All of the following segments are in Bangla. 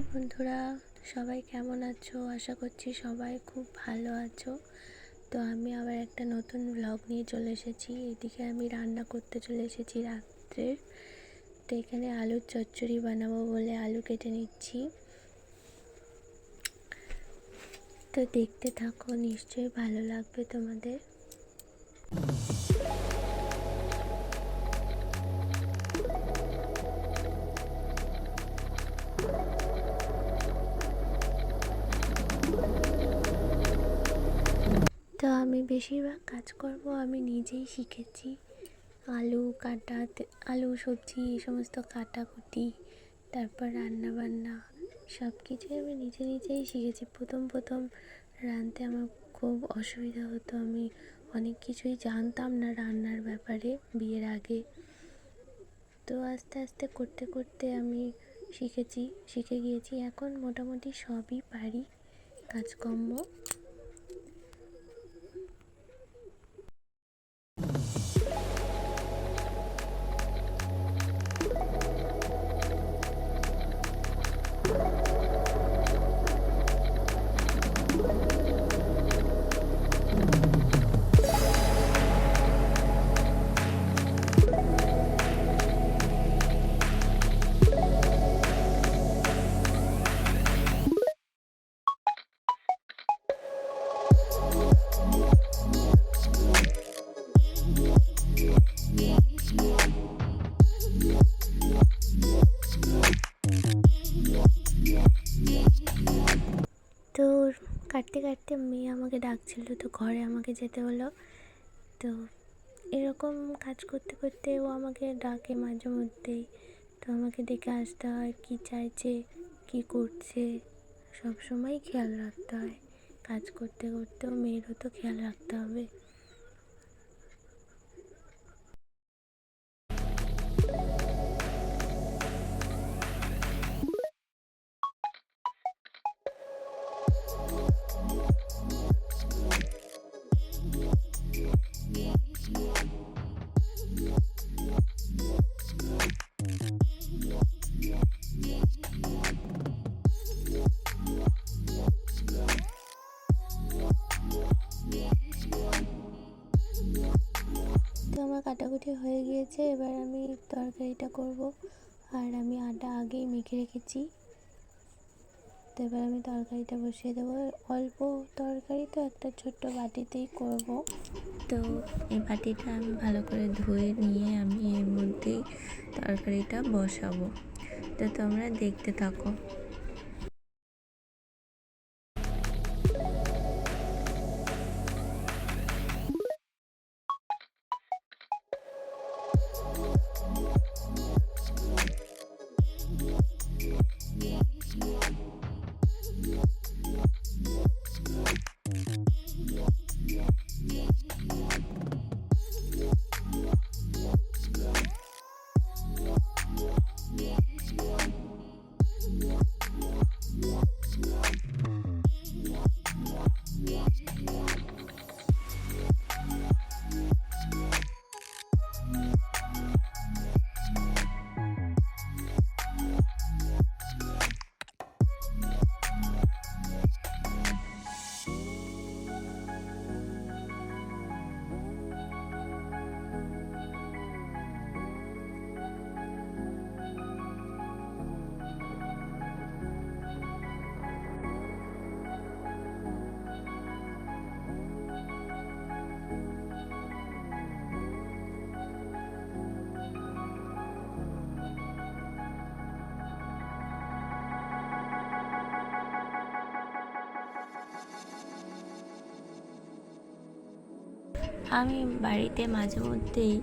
হাই বন্ধুরা, সবাই কেমন আছো? আশা করছি সবাই খুব ভালো আছো। তো আমি আবার একটা নতুন ব্লগ নিয়ে চলে এসেছি। এদিকে আমি রান্না করতে চলে এসেছি রাত্রের তো এখানে আলুর চচ্চড়ি বানাবো বলে আলু কেটে নিচ্ছি। তো দেখতে থাকো, নিশ্চয়ই ভালো লাগবে তোমাদের। বেশিরভাগ কাজকর্ম আমি নিজেই শিখেছি। আলু কাটা আলু, সবজি, এই সমস্ত কাটাকুটি, তারপর রান্না বান্না সব কিছুই আমি নিজে নিজেই শিখেছি। প্রথম প্রথম রাঁধতে আমার খুব অসুবিধা হতো। আমি অনেক কিছুই জানতাম না রান্নার ব্যাপারে বিয়ের আগে। তো আস্তে আস্তে করতে করতে আমি শিখেছি, শিখে গিয়েছি। এখন মোটামুটি সবই পারি কাজকর্ম। কাটতে কাটতে মেয়ে আমাকে ডাকছিল, তো ঘরে আমাকে যেতে হলো। তো এরকম কাজ করতে করতে ও আমাকে ডাকে মাঝে মধ্যেই। তো আমাকে দেখে আসতে হয়, কী চাইছে, কী করছে সব সময় খেয়াল রাখতে হয়। কাজ করতে করতেও মেয়েরও তো খেয়াল রাখতে হবে। কাটাকুটি হয়ে গিয়েছে, এবার আমি তরকারিটা করব। আর আমি আটা আগেই মেখে রেখেছি। তো এবার আমি তরকারিটা বসিয়ে দেবো। অল্প তরকারি তো একটা ছোট্ট বাটিতেই করব। তো এই বাটিটা আমি ভালো করে ধুয়ে নিয়ে আমি এর মধ্যেই তরকারিটা বসাবো। তো তোমরা দেখতে থাকো। আমি বাড়িতে মাঝে মধ্যেই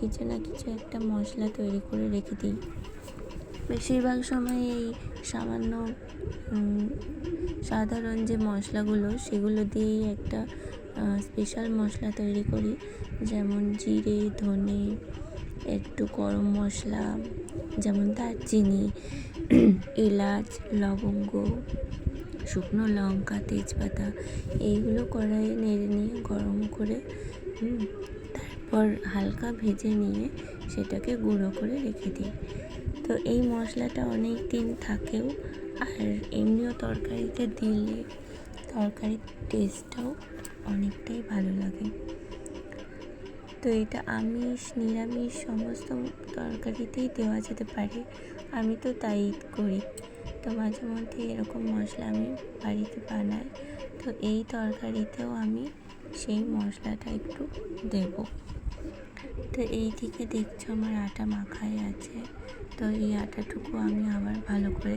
কিছু না কিছু একটা মশলা তৈরি করে রেখে দিই। বেশিরভাগ সময় এই সামান্য সাধারণ যে মশলাগুলো, সেগুলো দিয়েই একটা স্পেশাল মশলা তৈরি করি। যেমন জিরে, ধনে, একটু গরম মশলা, যেমন দারচিনি, এলাচ, লবঙ্গ, শুকনো লঙ্কা, তেজপাতা, এইগুলো কড়াইয়ে নেড়ে নিয়ে গরম করে তারপর হালকা ভেজে নিয়ে সেটাকে গুঁড়ো করে রেখে দিই। তো এই মশলাটা অনেক দিন থাকেও, আর এমনিও তরকারিতে দিলে তরকারির টেস্টটাও অনেকটাই ভালো লাগে। তো এটা আমিষ, নিরামিষ সমস্ত তরকারিতেই দেওয়া যেতে পারে। আমি তো তাই করি। তো মাঝে মধ্যে এরকম মশলা আমি বাড়িতে বানাই। তো এই তরকারিতেও আমি সেই মশলাটা একটু দেব। তো এই দিকে দেখছ আমার আটা মাখাই আছে। তো এই আটাটুকু আমি আবার ভালো করে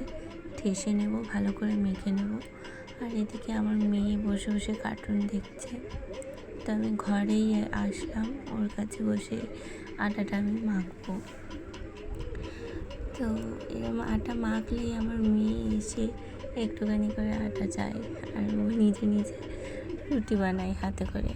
ঠেসে নেব, ভালো করে মেখে নেব। আর এদিকে আমার মেয়ে বসে বসে কার্টুন দেখছে। তো আমি ঘরেই আসলাম, ওর কাছে বসে আটাটা আমি মাখবো। তো এরকম আটা মাখলেই আমার মেয়ে এসে একটুখানি করে আটা যায় আর নিজে নিজে রুটি বানায় হাতে করে।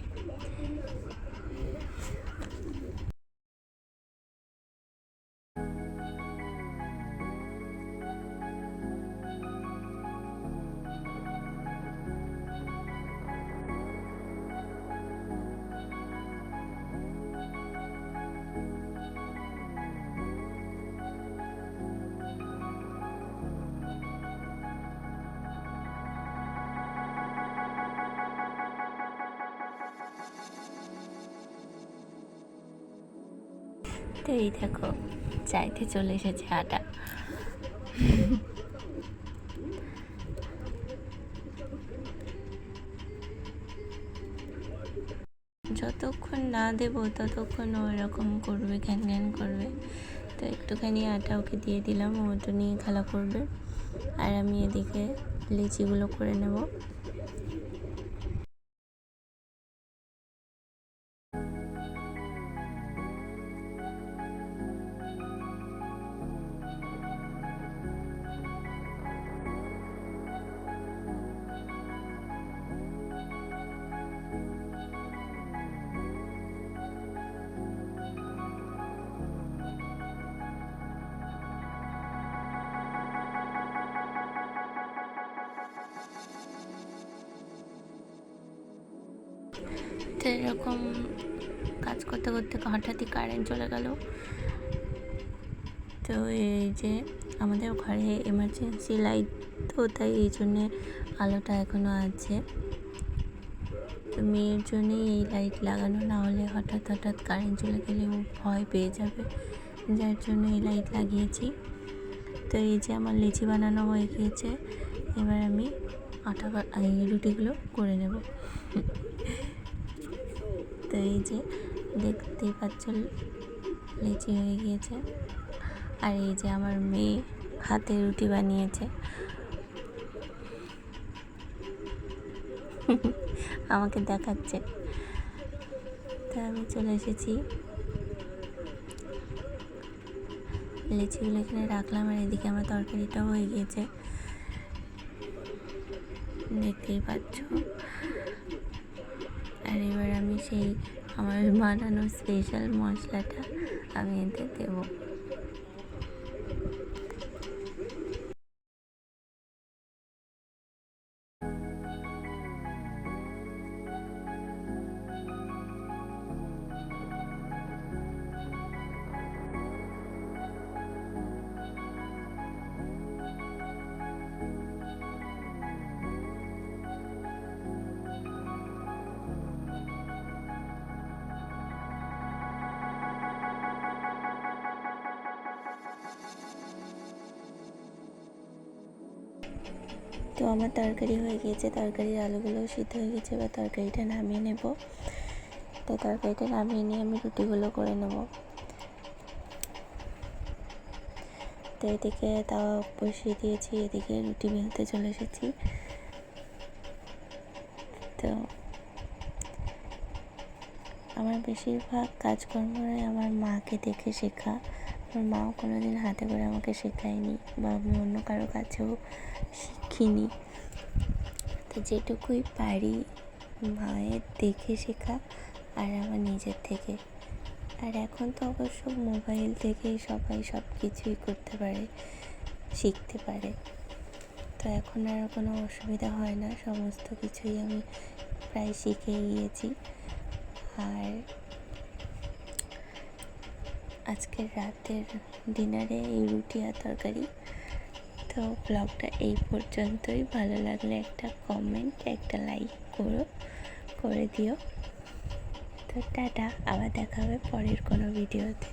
তো এই চাইতে চলে এসেছে আটা যতক্ষণ না দেবো, ততক্ষণ ও এরকম করবে, ঘ্যান ঘ্যান করবে। তো একটুখানি আটা ওকে দিয়ে দিলাম ওটা নিয়ে খেলা করবে। আর আমি এদিকে লিচিগুলো করে নেব। তো এরকম কাজ করতে করতে হঠাৎই কারেন্ট চলে গেল। তো এই যে আমাদের ঘরে এমার্জেন্সি লাইট তো তাই এই জন্যে আলোটা এখনও আছে। তো মেয়ের জন্যেই এই লাইট লাগানো, না হলে হঠাৎ হঠাৎ কারেন্ট চলে গেলে ও ভয় পেয়ে যাবে। যার জন্য এই লাইট লাগিয়েছি। তো এই যে আমার লিচি বানানো হয়ে গিয়েছে, এবার আমি আটা এই রুটিগুলো করে নেব। তো এই যে দেখতেই পাচ্ছ লিচি হয়ে গিয়েছে। আর এই যে আমার মেয়ে হাতে রুটি বানিয়েছে। আমাকে দেখাচ্ছে। তা আমি চলে এসেছি। লিচিগুলো এখানে রাখলাম আর এদিকে আমার তরকারিটাও হয়ে গিয়েছে। দেখতেই পাচ্ছ। আর এবার আমি সেই আমার বানানো স্পেশাল মশলাটা আমি এতে দেবো। আমার তরকারি হয়ে গিয়েছে, তরকারির আলুগুলো সিদ্ধ হয়ে গেছে এবার তরকারিটা নামিয়ে নেব। তো তরকারিটা নামিয়ে নিয়ে আমি রুটিগুলো করে নেব। তো এদিকে তাওয়া বসিয়ে দিয়েছি, এদিকে রুটি বেলতে চলে এসেছি। তো আমার বেশিরভাগ কাজকর্মই আমার মাকে দেখে শেখা। আমার মাও কোনো দিন হাতে করে আমাকে শেখায়নি বা আমি অন্য কারও কাছেও শিখিনি তো যেটুকুই পারি মায়ের দেখে শেখা আর আমার নিজের থেকে। আর এখন তো অবশ্য মোবাইল থেকেই সবাই সব কিছুই করতে পারে, শিখতে পারে। তো এখন আর কোনো অসুবিধা হয় না, সমস্ত কিছুই আমি প্রায় শিখে গিয়েছি। আর আজকের রাতের ডিনারে এই রুটি আর তরকারি। তো ব্লগটা এই পর্যন্তই। ভালো লাগলে একটা কমেন্ট একটা লাইক করো, করে দিও। তো টাটা, আবার দেখা হবে পরের কোনো ভিডিওতে